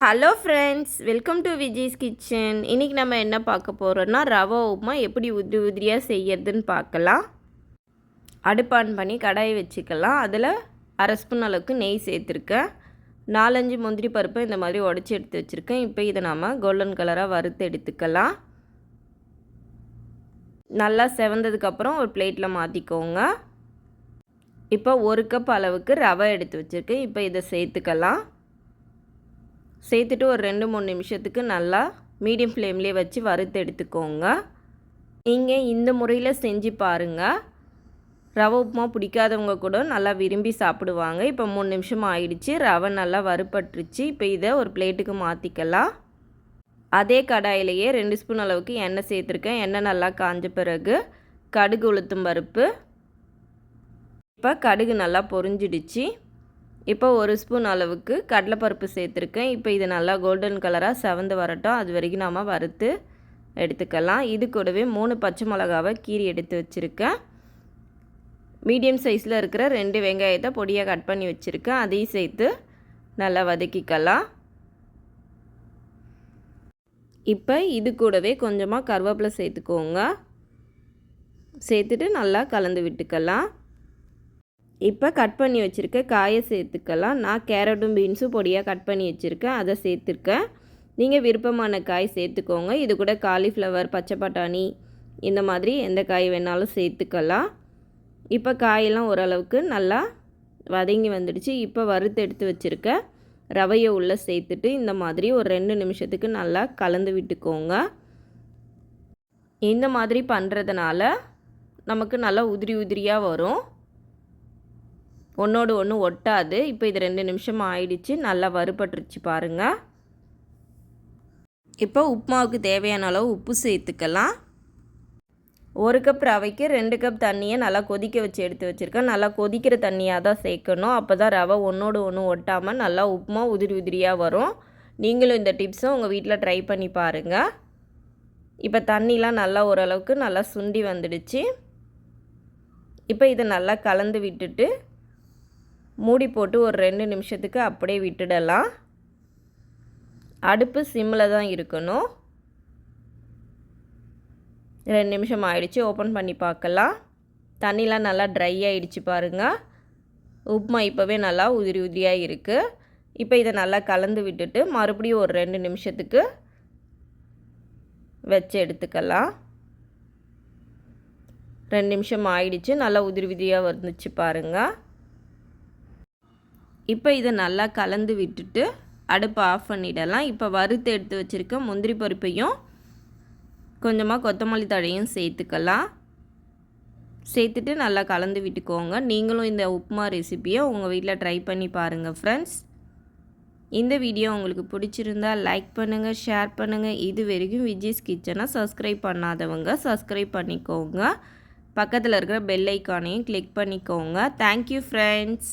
Hello friends welcome to Vijay's kitchen இன்றைக்கி நம்ம என்ன பார்க்க போகிறோன்னா ரவை உப்புமா எப்படி உதிரி உதிரியாக செய்யறதுன்னு பார்க்கலாம். அடுப்பு ஆன் பண்ணி கடாயை வச்சுக்கலாம். அதில் அரை ஸ்பூன் அளவுக்கு நெய் சேர்த்துருக்கேன். நாலஞ்சு முந்திரி பருப்பை இந்த மாதிரி உடச்சி எடுத்து வச்சுருக்கேன். இப்போ இதை நாம் கோல்டன் கலராக வறுத்து எடுத்துக்கலாம். நல்லா செவந்ததுக்கப்புறம் ஒரு பிளேட்டில் மாற்றிக்கோங்க இப்போ ஒரு கப் அளவுக்கு ரவை எடுத்து வச்சுருக்கேன். இப்போ இதை சேர்த்துக்கலாம். சேர்த்துட்டு ஒரு ரெண்டு மூணு நிமிஷத்துக்கு நல்லா மீடியம் ஃப்ளேம்லேயே வச்சு வறுத்து எடுத்துக்கோங்க. நீங்கள் இந்த முறையில் செஞ்சு பாருங்கள் ரவை உப்புமா பிடிக்காதவங்க கூட நல்லா விரும்பி சாப்பிடுவாங்க. இப்போ மூணு நிமிஷம் ஆயிடுச்சு. ரவை நல்லா வறுப்பட்டுருச்சு இப்போ இதை ஒரு பிளேட்டுக்கு மாற்றிக்கலாம் அதே கடாயிலேயே ரெண்டு ஸ்பூன் அளவுக்கு எண்ணெய் சேர்த்துருக்கேன். எண்ணெய் நல்லா காஞ்ச பிறகு கடுகு உளுத்தும் பருப்பு. இப்போ கடுகு நல்லா பொறிஞ்சிடுச்சு இப்போ ஒரு ஸ்பூன் அளவுக்கு கடலைப்பருப்பு சேர்த்துருக்கேன். இப்போ இது நல்லா கோல்டன் கலராக செவந்து வரட்டும். அது வரைக்கும் நாம் வறுத்து எடுத்துக்கலாம். இது கூடவே மூணு பச்சை மிளகாவை கீரி எடுத்து வச்சுருக்கேன். மீடியம் சைஸில் இருக்கிற ரெண்டு வெங்காயத்தை பொடியாக கட் பண்ணி வச்சுருக்கேன். அதையும் சேர்த்து நல்லா வதக்கிக்கலாம். இப்போ இது கூடவே கொஞ்சமாக கருவேப்பிலை சேர்த்துக்கோங்க. சேர்த்துட்டு நல்லா கலந்து விட்டுக்கலாம். இப்போ கட் பண்ணி வச்சுருக்க காயை சேர்த்துக்கலாம். நான் கேரட்டும் பீன்ஸும் பொடியாக கட் பண்ணி வச்சுருக்கேன். அதை சேர்த்துருக்கேன். நீங்கள் விருப்பமான காய் சேர்த்துக்கோங்க. இது கூட காலிஃப்ளவர் பச்சை பட்டாணி இந்த மாதிரி எந்த காய் வேணாலும் சேர்த்துக்கலாம். இப்போ காயெல்லாம் ஓரளவுக்கு நல்லா வதங்கி வந்துடுச்சு. இப்போ வறுத்து எடுத்து வச்சுருக்க ரவையை உள்ளே சேர்த்துட்டு இந்த மாதிரி ஒரு ரெண்டு நிமிஷத்துக்கு நல்லா கலந்து விட்டுக்கோங்க. இந்த மாதிரி பண்ணுறதுனால நமக்கு நல்லா உதிரி உதிரியாக வரும். ஒன்றோடு ஒன்று ஒட்டாது. இப்போ இது ரெண்டு நிமிஷம் ஆயிடுச்சு. நல்லா வறுபட்டுருச்சு பாருங்கள் இப்போ உப்புமாவுக்கு தேவையான அளவு உப்பு சேர்த்துக்கலாம். ஒரு கப் ரவைக்கு ரெண்டு கப் தண்ணியை நல்லா கொதிக்க வச்சு எடுத்து வச்சுருக்கேன். நல்லா கொதிக்கிற தண்ணியாக தான் சேர்க்கணும். அப்போ தான் ரவை ஒன்றோடு ஒன்று ஒட்டாமல் நல்லா உப்புமா உதிரி உதிரியாக வரும். நீங்களும் இந்த டிப்ஸும் உங்கள் வீட்டில் ட்ரை பண்ணி பாருங்கள் இப்போ தண்ணிலாம் நல்லா ஓரளவுக்கு நல்லா சுண்டி வந்துடுச்சு. இப்போ இதை நல்லா கலந்து விட்டுட்டு மூடி போட்டு ஒரு ரெண்டு நிமிஷத்துக்கு அப்படியே விட்டுடலாம். அடுப்பு சிம்மில் தான் இருக்கணும். ரெண்டு நிமிஷம் ஆயிடுச்சு ஓப்பன் பண்ணி பார்க்கலாம். தண்ணிலாம் நல்லா ட்ரை ஆகிடுச்சு பாருங்கள் உப்புமா இப்போவே நல்லா உதிரி உதிரியாக இருக்குது இப்போ இதை நல்லா கலந்து விட்டுட்டு மறுபடியும் ஒரு ரெண்டு நிமிஷத்துக்கு வச்சு எடுத்துக்கலாம். ரெண்டு நிமிஷம் ஆயிடுச்சு நல்லா உதிரி உதிரியாக வந்துச்சு பாருங்கள் இப்போ இதை நல்லா கலந்து விட்டுட்டு அடுப்பை ஆஃப் பண்ணிடலாம். இப்போ வறுத்து எடுத்து வச்சுருக்க முந்திரி பருப்பையும் கொஞ்சமாக கொத்தமல்லி தழையும் சேர்த்துக்கலாம். சேர்த்துட்டு நல்லா கலந்து விட்டுக்கோங்க. நீங்களும் இந்த உப்புமா ரெசிப்பியை உங்கள் வீட்டில் ட்ரை பண்ணி பாருங்கள் ஃப்ரெண்ட்ஸ் இந்த வீடியோ உங்களுக்கு பிடிச்சிருந்தா லைக் பண்ணுங்கள் ஷேர் பண்ணுங்கள் இது வரைக்கும் விஜய்ஸ் கிச்சனை சப்ஸ்கிரைப் பண்ணாதவங்க சப்ஸ்கிரைப் பண்ணிக்கோங்க. பக்கத்தில் இருக்கிற பெல் ஐக்கானையும் கிளிக் பண்ணிக்கோங்க. Thank you friends